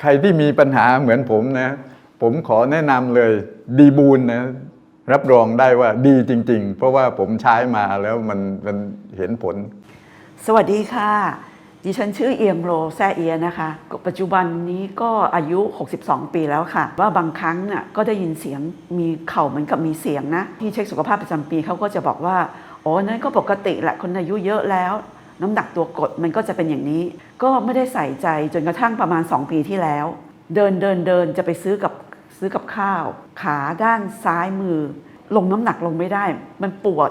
ใครที่มีปัญหาเหมือนผมนะ ผมขอแนะนำเลยดีบูลนะ รับรองได้ว่าดีจริง ๆ เพราะว่าผมใช้มาแล้วมันมันเห็นผล สวัสดีค่ะ ดิฉันชื่อเอียงโรแซเอียนะคะ ปัจจุบันนี้ก็อายุ 62 ปีแล้วค่ะ ว่าบางครั้งน่ะก็ได้ยินเสียงมีเข่าเหมือนกับมีเสียงนะ ที่เช็คสุขภาพประจำปีเขาก็จะบอกว่า อ๋อ นั่นก็ปกติแหละคนอายุเยอะแล้ว น้ำหนักตัวกดมันก็จะเป็นอย่างนี้ ก็ไม่ได้ใส่ใจจนกระทั่งประมาณ 2 ปีที่แล้ว เดินเดินเดินจะไปซื้อกับซื้อกับข้าว ขาด้านซ้ายมือ ลงน้ำหนักลงไม่ได้ มันปวด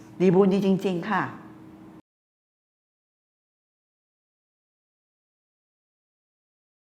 ดีบุญดีจริง ๆ ค่ะ